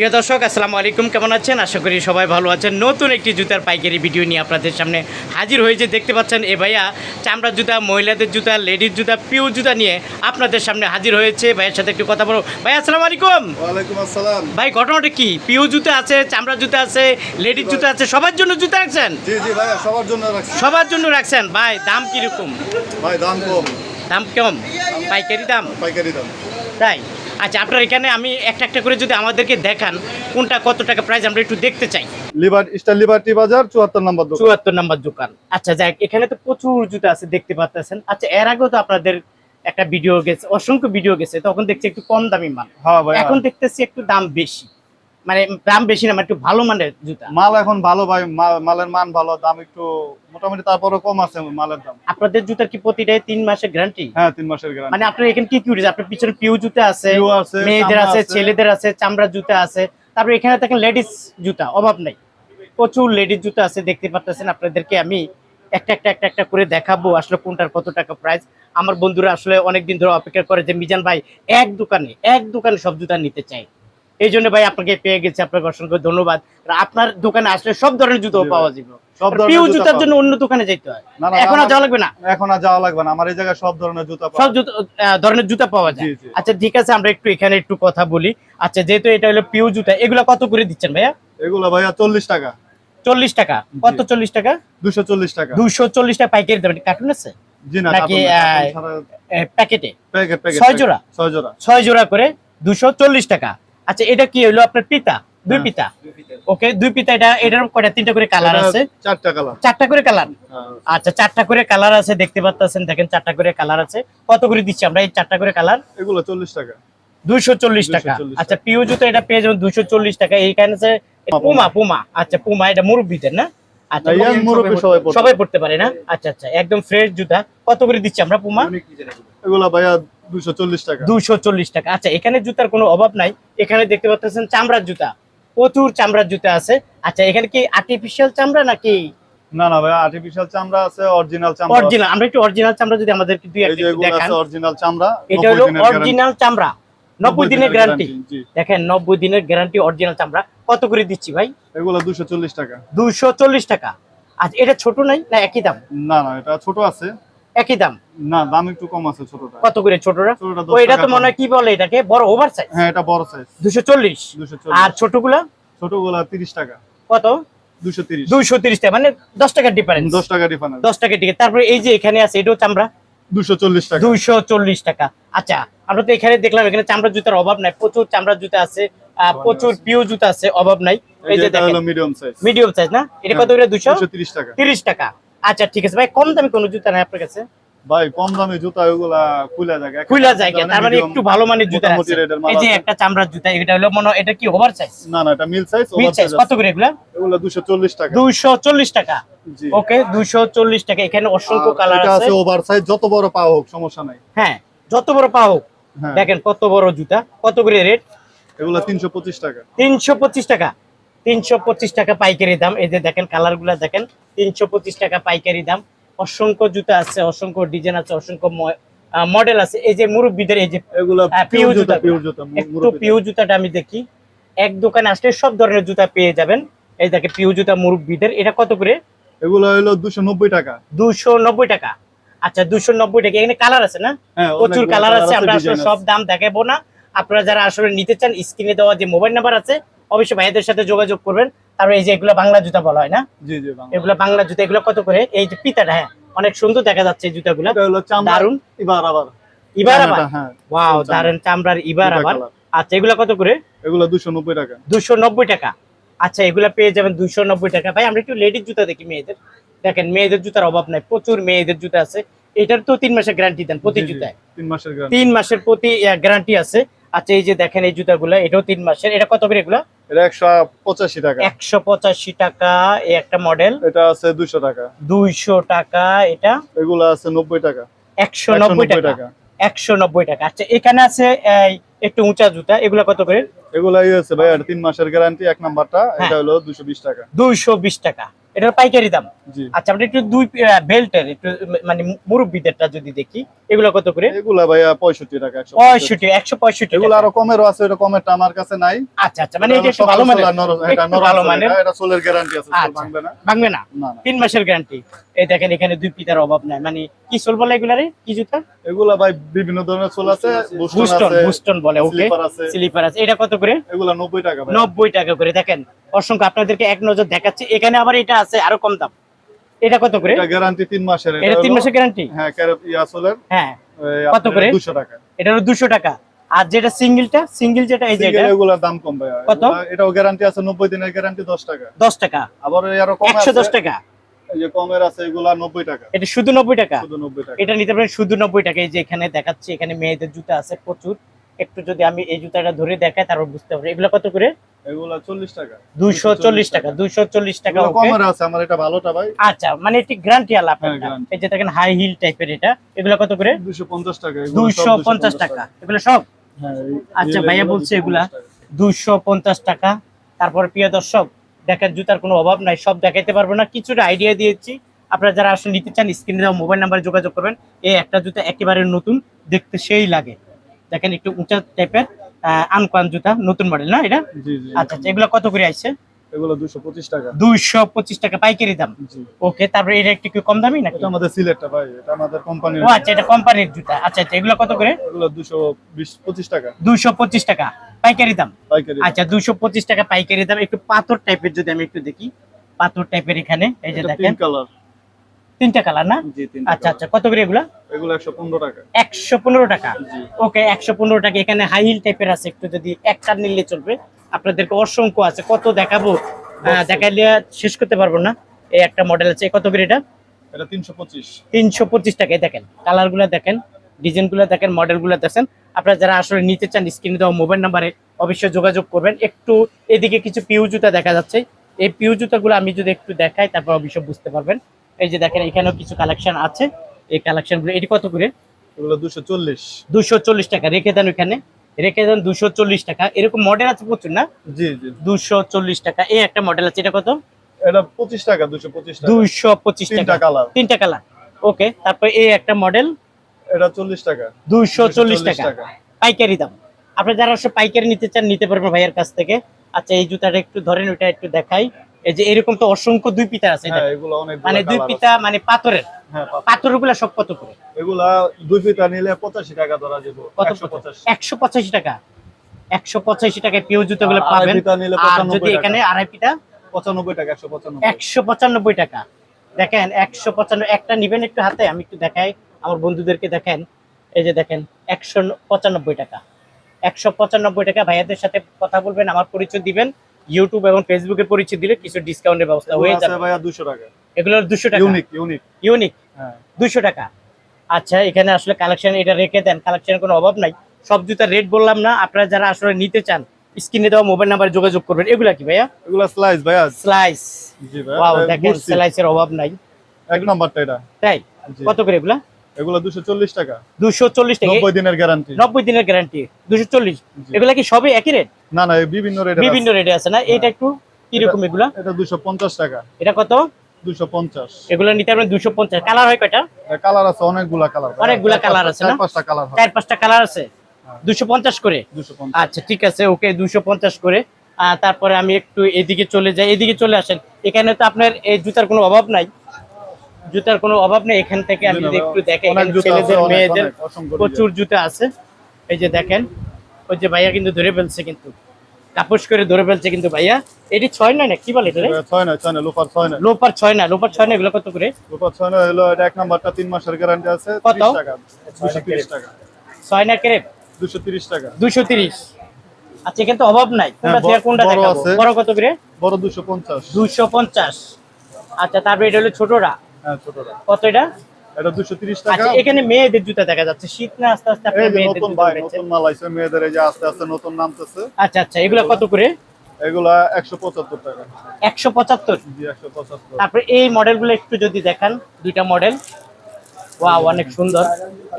প্রিয় দর্শক আসসালামু আলাইকুম। কেমন আছেন? আশা করি সবাই ভালো আছেন। নতুন একটি জুতার পাইকারি ভিডিও নিয়ে আপনাদের সামনে হাজির হয়েছে দেখতে পাচ্ছেন এ ভাইয়া চামড়ার জুতা মহিলাদের জুতা লেডিস জুতা পিওর জুতা নিয়ে আপনাদের সামনে হাজির হয়েছে। ভাইয়ের সাথে একটু কথা বলব ভাই আসসালামু আলাইকুম। ওয়ালাইকুম আসসালাম। ভাই ঘটনাটা কি? পিও জুতা আছে চামড়ার জুতা আছে লেডিস জুতা আছে সবার জন্য জুতা রাখছেন? জি জি ভাইয়া সবার জন্য রাখছি। সবার জন্য রাখছেন? ভাই দাম কীরকম? ভাই দাম কম। দাম কম? পাইকারি দাম? পাইকারি দাম। তাই? আচ্ছা আপনার এখানে আমি একটা একটা করে যদি আমাদেরকে দেখান কোনটা কত টাকা প্রাইস আমরা একটু দেখতে চাই। লিবার স্টার লিবার্টি বাজার চুয়াত্তর নম্বর দোকান। চুয়াত্তর নম্বর দোকান। আচ্ছা যাক এখানে তো প্রচুর জুতা আছে দেখতে পাচ্ছেন আচ্ছা এর আগেও তো আপনাদের একটা ভিডিও গেছে অসংখ্য ভিডিও গেছে তখন দেখছি একটু কম দামি মাল। হ্যাঁ ভাই এখন দেখতেছি একটু দাম বেশি। মানে দাম বেশি না মানে একটু ভালো মানের জুতা। মাল এখন ভালো ভাই মালের মান ভালো দাম একটু মোটামুটি তারপরে কম আছে মালের দাম। আপনাদের জুতার কি প্রতিটাই তিন মাসের গ্যারান্টি হ্যাঁ তিন মাসের গ্যারান্টি মানে আপনার এখানে কি কি উঠেছে? আপনার পিছনে পিউ জুতা আছে পিউ আছে, মেয়েদের আছে। ছেলেদের আছে চামড়া জুতা আছে। তারপরে এখানে দেখেন লেডিস জুতা অভাব নাই। প্রচুর লেডিস জুতা আছে দেখতে পাচ্ছেন আপনাদেরকে। আমি একটা একটা একটা একটা করে দেখাবো আসলে কোনটার কত টাকা প্রাইস আমার বন্ধুরা আসলে অনেকদিন ধরে অপেক্ষা করে যে মিজান ভাই এক দোকানে এক দোকানে সব জুতা নিতে চাই এই জন্য ভাই আপনাকে পেয়ে গেছি আপনাকে অসংখ্য ধন্যবাদ। আপনার দোকানে আসলে সব ধরনের জুতো পাওয়া যাবে। সব ধরনের জুতার জন্য অন্য দোকানে যেতে হয়। এখন আর যাওয়া লাগবে না? এখন আর যাওয়া লাগবে না। আমার এই জায়গায় সব ধরনের জুতা সব জুতো ধরনের জুতা পাওয়া যায়। আচ্ছা ঠিক আছে আমরা একটু এখানে একটু কথা বলি। আচ্ছা যেহেতু এটা হলো পিউ জুতা এগুলো কত করে দিচ্ছেন ভাইয়া? এগুলো ভাইয়া চল্লিশ টাকা। চল্লিশ টাকা। কত চল্লিশ টাকা? দুশো চল্লিশ টাকা। দুশো চল্লিশ টাকা পাইকারি দেবেন কার্টুন আছে? নাকি, প্যাকেটে ছয় জোড়া? ছয় জোড়া। ছয় জোড়া করে দুশো চল্লিশ টাকা। আচ্ছা এটা কি হলো আপনার পিতা? দুই হ্যাঁ। পিতা? ওকে দুই পিতা এটা এটার কয়টা? তিনটা করে কালার আছে? চারটা কালার। চারটা করে কালার? আচ্ছা চারটা করে কালার আছে দেখতে পাচ্ছেন দেখেন চারটা করে কালার আছে। কত করে দিচ্ছি আমরা এই চারটা করে কালার? এগুলো চল্লিশ টাকা। দুইশো চল্লিশ টাকা। আচ্ছা পিউ জুতো এটা পেয়ে যাবেন দুইশো চল্লিশ টাকা। এইখানে আছে পুমা পুমা আচ্ছা পুমা এটা মুরব্বীদের না? আচ্ছা না, সবাই পড়তে পারে না? আচ্ছা আচ্ছা একদম ফ্রেশ জুতা। কত করে দিচ্ছি আমরা পুমা? এগুলো ভাইয়া দুশো চল্লিশ টাকা। দুইশো চল্লিশ টাকা। আচ্ছা এখানে জুতার কোনো অভাব নাই। এখানে দেখতে পাচ্ছেন চামড়ার জুতা। প্রচুর চামড়ার জুতা আছে। আচ্ছা এখানে কি আর্টিফিশিয়াল চামড়া নাকি? না না ভাই আর্টিফিশিয়াল চামড়া আছে অরিজিনাল চামড়া অরিজিনাল আমরা একটু অরিজিনাল চামড়া যদি আমাদেরকে দুই একটা দেখান। অরিজিনাল চামড়া এটা হলো অরিজিনাল চামড়া। নব্বই দিনের গ্যারান্টি দেখেন নব্বই দিনের গ্যারান্টি অরিজিনাল চামড়া। কত করে দিচ্ছি ভাই? এগুলো দুশো চল্লিশ টাকা। দুইশো চল্লিশ টাকা। আচ্ছা এটা ছোট নাই না একই দাম? না না এটা ছোট আছে। একই দাম? না দাম একটু কম আছে ছোটটা। কত করে ছোটটা ও এটা তো মনে হয় কি বলে এটাকে? বড় ওভার সাইজ হ্যাঁ এটা বড় সাইজ দুশো চল্লিশ? দুশো আর ছোটগুলা? ছোটগুলা তিরিশ টাকা। কত? দুশো তিরিশ। দুইশো তিরিশ টাকা মানে দশ টাকার ডিফারেন্স দশ টাকা ডিফারেন্স দশ টাকা টিকিট তারপরে এই যে এখানে আছে এটাও চামড়া? দুশো চল্লিশ টাকা। দুইশো চল্লিশ টাকা। আচ্ছা আমরা তো এখানে দেখলাম এখানে চামড়া জুতার অভাব নাই। প্রচুর চামড়া জুতা আছে প্রচুর পিও জুতা আছে অভাব নাই। এই যে দেখেন। মিডিয়াম সাইজ মিডিয়াম সাইজ না? এটা কত করে? দুশো? দুশো তিরিশ টাকা। তিরিশ টাকা। আচ্ছা ঠিক আছে। ভাই কম দামি কোনো জুতা নাই আপনার কাছে? ভাই কম দামে জুতা ওগুলা খুলে যায়। খুলা যায় তার মানে একটু ভালো মানের জুতা আছে। এই যে একটা চামড়ার জুতা এটা হলো মনে এটা কি ওভার সাইজ না না এটা মিল সাইজ মিড সাইজ কত করে এগুলা? এগুলো দুশো চল্লিশ টাকা। দুইশো চল্লিশ টাকা। জি। ওকে দুইশো চল্লিশ টাকা। এখানে অসংখ্য কালার এটা আছে। আছে ওভার সাইজ যত বড় পা হোক সমস্যা নাই। হ্যাঁ যত বড় পা হোক হ্যাঁ। দেখেন কত বড় জুতা কত করে রেট? এগুলো তিনশো পঁচিশ টাকা। তিনশো পঁচিশ টাকা। তিনশো পঁচিশ টাকা পাইকারি দাম। এই যে দেখেন কালারগুলা দেখেন তিনশো পঁচিশ টাকা পাইকারি দাম। অসংখ্য জুতা আছে অসংখ্য ডিজাইন আছে অসংখ্য মডেল আছে। এই যে মুরব্বীদের এই যে এগুলো হ্যাঁ, জুতা একটু পিউ জুতাটা আমি দেখি। এক দোকানে আসলে সব ধরনের জুতা পেয়ে যাবেন। এই দেখে পিউ জুতা মুরব্বীদের। এটা কত করে? এগুলো হলো দুশো নব্বই টাকা। দুশো নব্বই টাকা। আচ্ছা দুশো নব্বই টাকা। এখানে কালার আছে না? হ্যাঁ প্রচুর কালার আছে। আমরা আসলে সব দাম দেখাবো না। আপনারা যারা আসলে নিতে চান স্ক্রিনে দেওয়া যে মোবাইল নাম্বার আছে অবশ্যই ভাইদের সাথে যোগাযোগ করবেন। তারপর এই যে এগুলো বাংলা জুতা বলা হয় না। এগুলো বাংলা জুতা এগুলো কত করে? এই যে পিতাটা হ্যাঁ অনেক সুন্দর দেখা যাচ্ছে এই জুতাগুলো। দারুণ এবার আবার। ইবার আবার? হ্যাঁ ওয়াও দারুণ চামড়ার ইবার আবার। আচ্ছা এগুলো কত করে? এগুলো দুশো নব্বই টাকা। দুশো নব্বই টাকা। আচ্ছা এগুলা পেয়ে যাবেন দুশো নব্বই টাকা। ভাই আমরা একটু লেডিস জুতা দেখি মেয়েদের। দেখেন মেয়েদের জুতার অভাব নাই। প্রচুর মেয়েদের জুতা আছে। এটার তো তিন মাসের গ্যারান্টি দেন প্রতি জুতায়। তিন মাসের গ্যারান্টি মাসের প্রতি গ্যারান্টি আছে। আচ্ছা এই যে দেখেন এই জুতাগুলো এটাও তিন মাসের। এটা কত করে এগুলো? এটা একশো পঁচাশি টাকা। একশো পঁচাশি টাকা এই একটা মডেল। এটা আছে দুইশো টাকা। দুইশো টাকা এটা। এগুলো আছে নব্বই টাকা। একশো নব্বই 190 টাকা। একশো নব্বই টাকা। আচ্ছা এখানে আছে একটু উঁচা জুতা। এগুলো কত করে? এগুলো হচ্ছে আছে ভাই আর তিন মাসের গ্যারান্টি এক নাম্বারটা। হ্যাঁ। এটা হলো দুশো বিশ টাকা। দুইশো বিশ টাকা। এটার পাইকারি দাম। আচ্ছা আমরা একটু দুই বেল্টের একটু মানে মুরব্বীদেরটা যদি দেখি এগুলো কত করে? এগুলো ভাইয়া পঁয়ষট্টি টাকা একশো পঁয়ষট্টি। একশো পঁয়ষট্টি এগুলো আরও কমেরও আছে এটা কমেরটা আমার কাছে নাই। আচ্ছা আচ্ছা মানে এটা ভালো মানের এটা ভালো মানের। এটা সোলের গ্যারান্টি আছে আচ্ছা। ভাঙবে না? ভাঙবে না? না না। তিন মাসের গ্যারান্টি এই দেখেন এখানে দুই পিতার অভাব নাই মানে কি সোল বলে এগুলারে? কি জুতা? এগুলা ভাই বিভিন্ন ধরনের সোল আছে বুস্টন বুস্টন বলে ওকে স্লিপার আছে। এটা কত করে? এগুলা নব্বই টাকা ভাই। নব্বই টাকা করে দেখেন। অসংখ্য আপনাদেরকে এক নজর দেখাচ্ছি। এখানে আবার এটা আছে আরও কম দাম। এটা কত করে? এটা গ্যারান্টি তিন মাসের। এটা তিন হলো- মাসের গ্যারান্টি হ্যাঁ ইয়া সোলের হ্যাঁ। কত করে? 200 টাকা। এটা হলো দুশো টাকা। আর যেটা সিঙ্গেলটা সিঙ্গেল যেটা এই যে Single এটা এগুলার দাম কম ভাই। কত? এটাও গ্যারান্টি আছে 90 দিনের গ্যারান্টি 10 টাকা। দশ টাকা। আবার এই আরও কম আছে। দশ টাকা। এই যে কমের আছে এগুলা 90 টাকা। এটা শুধু নব্বই টাকা? শুধু 90 টাকা। এটা নিতে পারেন শুধু নব্বই টাকা। এই যে এখানে দেখাচ্ছি এখানে মেয়েদের জুতা আছে প্রচুর। একটু যদি আমি এই জুতাটা ধরে দেখাই তারপর বুঝতে পারব। এগুলো কত করে? এগুলা 40 টাকা। টাকা দুইশো চল্লিশ টাকা এগুলা কমের আছে আমার এটা ভালোটা ভাই। আচ্ছা মানে এটি গ্যারান্টি আলা হ্যাঁ, আপনার এই যে দেখেন হাই হিল টাইপের এটা। এগুলো কত করে? 250 টাকা এগুলা সব দুইশো পঞ্চাশ টাকা। এগুলো সব? হ্যাঁ আচ্ছা, ভাইয়া বলছে এগুলা। টাকা। দুইশো পঞ্চাশ টাকা। তারপর প্রিয় দর্শক দেখেন জুতার কোনো অভাব নাই সব দেখাইতে পারব না। কিছুটা আইডিয়া দিয়েছি। আপনারা যারা আসলে নিতে চান স্ক্রিনে দেওয়া মোবাইল নাম্বারে যোগাযোগ করবেন। এই একটা জুতা একেবারে নতুন দেখতে সেই লাগে। দেখেন একটু উঁচা টাইপের আনকান জুতা নতুন মডেল না এটা? আচ্ছা আচ্ছা এগুলো কত করে আসছে? এগুলো 225 টাকা। দুইশো পঁচিশ টাকা পাইকারি দাম? ওকে তারপরে এটা একটু কি কম দামি নাকি? এটা আমাদের সিলেটটা ভাই এটা আমাদের কোম্পানির ও আচ্ছা এটা কোম্পানির জুতা। আচ্ছা আচ্ছা এগুলো কত করে? এগুলো 220 25 টাকা। পাইকারি দাম? পাইকারি আচ্ছা টাকা পাইকারি দাম। একটু পাথর টাইপের যদি আমি একটু দেখি। পাথর টাইপের এখানে এই যে দেখেন। পিঙ্ক কালার তিনটা কালার না? আচ্ছা আচ্ছা কত করে এগুলা? এগুলো 115 টাকা। একশো পনেরো টাকা। ওকে একশো পনেরো টাকা। এখানে হাই হিল টাইপের আছে একটু যদি একটা নিলে চলবে। আপনাদেরকে অসংখ্য আছে। কত দেখাবো? আহ, দেখাইলে শেষ করতে পারব না। এই একটা মডেল আছে। কত করে এটা? এটা 325 তিনশো পঁচিশ টাকায় দেখেন কালারগুলা দেখেন ডিজাইনগুলা দেখেন মডেলগুলা দেখেন। আপনারা যারা আসলে নিতে চান স্ক্রিনে দেওয়া মোবাইল নাম্বারে অবশ্যই যোগাযোগ করবেন। একটু এদিকে কিছু পিউ জুতা দেখা যাচ্ছে। এই পিউ জুতাগুলো আমি যদি একটু দেখাই তারপর অবশ্যই বুঝতে পারবেন। এই যে দেখেন এখানেও কিছু কালেকশন আছে। এই কালেকশনগুলো এটি কত করে? এগুলো 240 দুশো চল্লিশ টাকা। রেখে দেন ওইখানে। রেখে দেন দুশো চল্লিশ টাকা। এরকম মডেল আছে প্রচুর না? জি জি। দুশো চল্লিশ টাকা। এই একটা মডেল আছে এটা কত? এটা 25 টাকা 225 টাকা। দুইশো পঁচিশ টাকা। তিনটা কালার ওকে তারপর এই একটা মডেল এটা 40 টাকা। দুইশো চল্লিশ টাকা। পাইকারি দাম। আপনি যারা পাইকারি নিতে চান নিতে পারবেন ভাইয়ের কাছ থেকে। আচ্ছা এই জুতাটা একটু ধরেন ওইটা একটু দেখাই। এই যে এরকম তো অসংখ্য দুই পিতা আছে। হ্যাঁ মানে দুই পিতা মানে পাথরের। হ্যাঁ গুলা সব কত করে? এগুলা দুই পিতা নিলে 85 টাকা ধরা যাবে একশো পঁচাশি। টাকা। একশো পঁচাশি টাকায় পিও জুতোগুলো আর পাবেন। আর যদি এখানে আড়াই পিতা? 95 টাকা 195 একশো পঁচানব্বই টাকা। দেখেন একশো পঁচানব্বই একটা নিবেন একটু হাতে আমি একটু দেখাই। আমার বন্ধুদেরকে দেখেন। এই যে দেখেন একশো পঁচানব্বই টাকা। একশো পঁচানব্বই টাকা। ভাইয়াদের সাথে কথা বলবেন আমার পরিচয় দিবেন। ইউটিউব এবং ফেসবুকে পরিচয় দিলে কিছু ডিসকাউন্টের ব্যবস্থা এগুলো হয়ে যাবে। ভাইয়া 200 টাকা। এগুলোর দুশো টাকা। ইউনিক ইউনিক ইউনিক হ্যাঁ। দুশো টাকা। আচ্ছা এখানে আসলে কালেকশন এটা রেখে দেন। কালেকশনের কোনো অভাব নাই। সব জুতার রেট বললাম না। আপনারা যারা আসলে নিতে চান স্ক্রিনে দেওয়া মোবাইল নাম্বারে যোগাযোগ করবেন। এগুলা কি ভাইয়া? এগুলা স্লাইস ভাইয়া। স্লাইস জি ওয়াও ভাইয়া দেখেন স্লাইসের অভাব নাই। এক নাম্বারটা এটা। তাই? কত করে এগুলা? এগুলা 240 টাকা। দুশো চল্লিশ টাকা। 90 দিনের গ্যারান্টি নব্বই দিনের গ্যারান্টি দুশো চল্লিশ। জি। এগুলা কি সবই একই রেট না না বিভিন্ন রেট বিভিন্ন রেটে আছে না? এটা একটু কীরকম এগুলা? এটা 250 টাকা। এটা কত? 250 এগুলো নিতে পারবেন দুশো পঞ্চাশ। কালার হয় কয়টা? কালার আছে অনেকগুলা কালার অনেকগুলা colour আছে না? চার পাঁচটা কালার চার পাঁচটা কালার আছে? হ্যাঁ। দুশো পঞ্চাশ করে? 250 আচ্ছা ঠিক আছে ওকে দুশো পঞ্চাশ করে। তারপরে আমি একটু এদিকে চলে যাই। এদিকে চলে আসেন। এখানে তো আপনার এই জুতার কোনো অভাব নাই। জুতার কোনো অভাব নেই এখান থেকে আমি একটু দেখেন ছেলেদের মেয়েদের প্রচুর জুতা আছে। এই যে দেখেন ওই যে ভাইয়া কিন্তু ধরে ফেলছে কিন্তু। কাপুস করে ধরে ফেলছে কিন্তু ভাইয়া। এটি ছয় নয় না কি বলে এটা ছয় নয় ছয় নয় লোফার ছয় নয়। লোপার ছয় না লোপার ছয় না এগুলো কত করে? লোফার ছয় নয় হলো এটা এক নাম্বারটা তিন মাসের গ্যারান্টি আছে কত? 30 টাকা। 230 টাকা। ছয় না কেরে 230 টাকা। দুশো তিরিশ। আচ্ছা এখানে তো অভাব নাই। কোনটা হ্যাঁ, থেকে কোনটা বড় দেখাবো? বড় কত করে? বড় 250 দুশো পঞ্চাশ। আচ্ছা তারপরে এটা হলো ছোটরা। কত এটা? এটা 230 টাকা। আচ্ছা এখানে মেয়েদের জুতা দেখা যাচ্ছে। শীত না আস্তে আস্তে এই আপনার যে মেয়েদের জুতা নতুন মাল আইছে মেয়েদের এই যে আস্তে আস্তে নতুন নামতেছে। আচ্ছা আচ্ছা এগুলো কত করে? এগুলা 175 টাকা। একশো পঁচাত্তর? জি 175 তারপরে এই মডেলগুলো একটু যদি দেখান দুইটা মডেল। ওয়াও অনেক সুন্দর।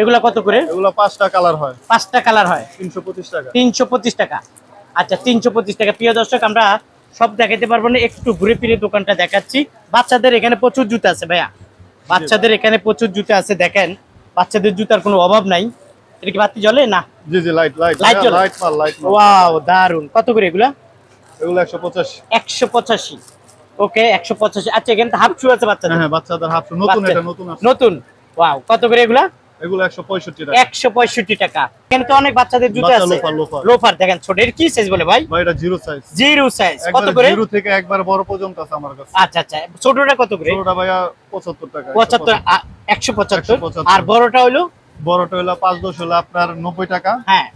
এগুলো কত করে? এগুলা পাঁচটা কালার হয়। পাঁচটা কালার হয়। 325 টাকা। তিনশো পঁচিশ টাকা। আচ্ছা তিনশো পঁচিশ টাকা। প্রিয় দর্শক আমরা সব দেখাতে পারব না একটু ঘুরে ফিরে দোকানটা দেখাচ্ছি। বাচ্চাদের এখানে প্রচুর জুতা আছে ভাইয়া। বাচ্চাদের এখানে প্রচুর জুতা আছে দেখেন। বাচ্চাদের জুতার কোনো অভাব নাই। এটা কি বাতি জ্বলে? না। জি জি লাইট লাইট Light জ্বলে? লাইট মাল লাইট ওয়াও দারুণ কত করে এগুলা? এগুলো একশো পঁচাশি। একশো পঁচাশি। ওকে একশো পঁচাশি। আচ্ছা এখানে হাফ শু আছে হ্যাঁ বাচ্চাদের। হ্যাঁ বাচ্চাদের হাফ শু নতুন এটা নতুন আছে। নতুন? ওয়াও কত করে এগুলা? এগুলো টাকা। একশো পঁয়ষট্টি টাকা। এখানে তো অনেক বাচ্চাদের জুতো আছে। Loafer, loafer. লোফার দেখেন ছোট। এর কি সাইজ বলে ভাই? ভাই এটা জিরো সাইজ জিরো সাইজ কত করে? জিরো থেকে একবার বড় পর্যন্ত আছে আমার কাছে। আচ্ছা আচ্ছা। ছোটটা কত করে? ছোটটা ভাইয়া পঁচাত্তর টাকা পঁচাত্তর আ- একশো পঁচাত্তর। 175 আর বড়টা হলো? বড়টা হলো পাঁচ দশ হলো আপনার নব্বই টাকা। হ্যাঁ।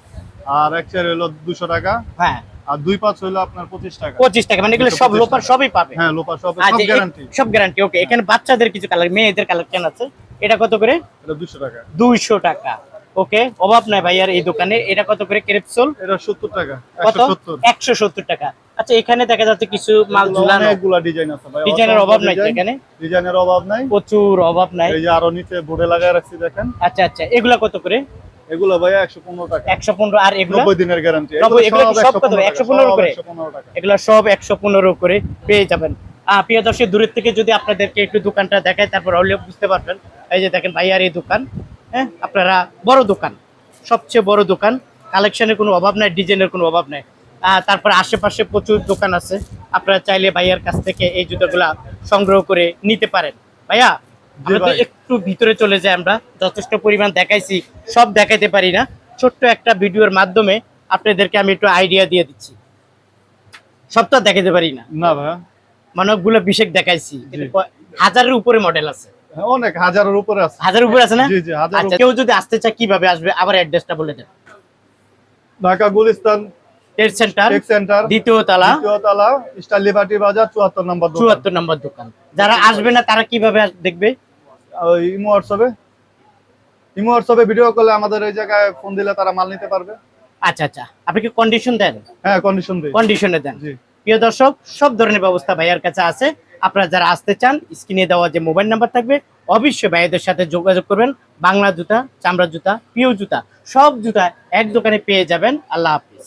আর এক চেয়ার হলো দুশো টাকা। হ্যাঁ। আর দুই পাঁচ হলো আপনার পঁচিশ টাকা। পঁচিশ টাকা মানে এগুলো সব 125 লোপার সবই পাবে? হ্যাঁ লোপা সব সব আচ্ছা, গ্যারান্টি সব গ্যারান্টি ওকে এখানে বাচ্চাদের কিছু কালার মেয়েদের কালেকশন আছে? এটা কত করে? দুশো টাকা। দুইশো টাকা। ওকে অভাব নাই ভাইয়ার এই দোকানে। এটা কত করে ক্রেপসোল এটা সত্তর টাকা কত? টাকা। আচ্ছা এখানে দেখা যাচ্ছে কিছু মাল ঝুলানো। অনেকগুলা ডিজাইন আছে ভাই ডিজাইনের অভাব নাই এখানে? ডিজাইনের অভাব নাই। প্রচুর অভাব নাই। এই যে আরও নিচে বোর্ডে লাগায় রাখছি দেখেন। আচ্ছা আচ্ছা এগুলা কত করে? এগুলো টাকা। আর এগুলো? দিনের গ্যারান্টি সব কত? 115 করে? সব পেয়ে যাবেন। প্রিয় দর্শক দূরের থেকে যদি আপনাদেরকে একটু দোকানটা দেখায় তারপর হলে বুঝতে পারবেন এই যে দেখেন ভাইয়ার এই দোকান হ্যাঁ? আপনারা বড় দোকান সবচেয়ে বড় দোকান। কালেকশনের কোনো অভাব নাই ডিজাইনের কোনো অভাব নাই। তারপরে আশেপাশে প্রচুর দোকান আছে। আপনারা চাইলে ভাইয়ার কাছ থেকে এই জুতোগুলা সংগ্রহ করে নিতে পারেন। ভাইয়া। একটু ভিতরে চলে যাই আমরা। যথেষ্ট পরিমাণ দেখাইছি সব দেখাইতে পারি না। ছোট্ট একটা ভিডিওর মাধ্যমে আপনাদেরকে আমি একটু আইডিয়া দিয়ে দিচ্ছি। সবটা তো আর দেখাতে পারি না। না ভাইয়া মানে অনেকগুলো বিশেষ দেখাইছি হাজারের উপরে মডেল আছে। অনেক হাজারের উপরে আছে। হাজার উপরে আছে না? জি জি হাজার আচ্ছা কেউ যদি আসতে চায় কীভাবে আসবে? আবার অ্যাড্রেসটা বলে দেন। Dhaka Gulistan trade centre centre দ্বিতীয় তালা। দ্বিতীয় তালা স্টার লিবার্টি বাজার চুয়াত্তর নম্বর দোকান। চুয়াত্তর নম্বর দোকান। যারা আসবে না তারা কীভাবে দেখবে? ওই ইমো হোয়াটসঅ্যাপে। ইমো হোয়াটসঅ্যাপে ভিডিও কলে আমাদের ওই জায়গায় ফোন দিলে তারা মাল নিতে পারবে। আচ্ছা আচ্ছা। আপনি কি কন্ডিশন দেন? হ্যাঁ কন্ডিশন দিই। কন্ডিশনে দেন। জি। প্রিয় দর্শক সব ধরনের ব্যবস্থা ভাইয়ার কাছে আছে। আপনারা যারা আসতে চান, স্ক্রিনে দেওয়া যে মোবাইল নাম্বার থাকবে, অবশ্যই ভাইয়াদের সাথে যোগাযোগ করবেন। বাংলা জুতা, চামড়া জুতা পিও জুতা, সব জুতা এক দোকানে পেয়ে যাবেন। আল্লাহ হাফিজ।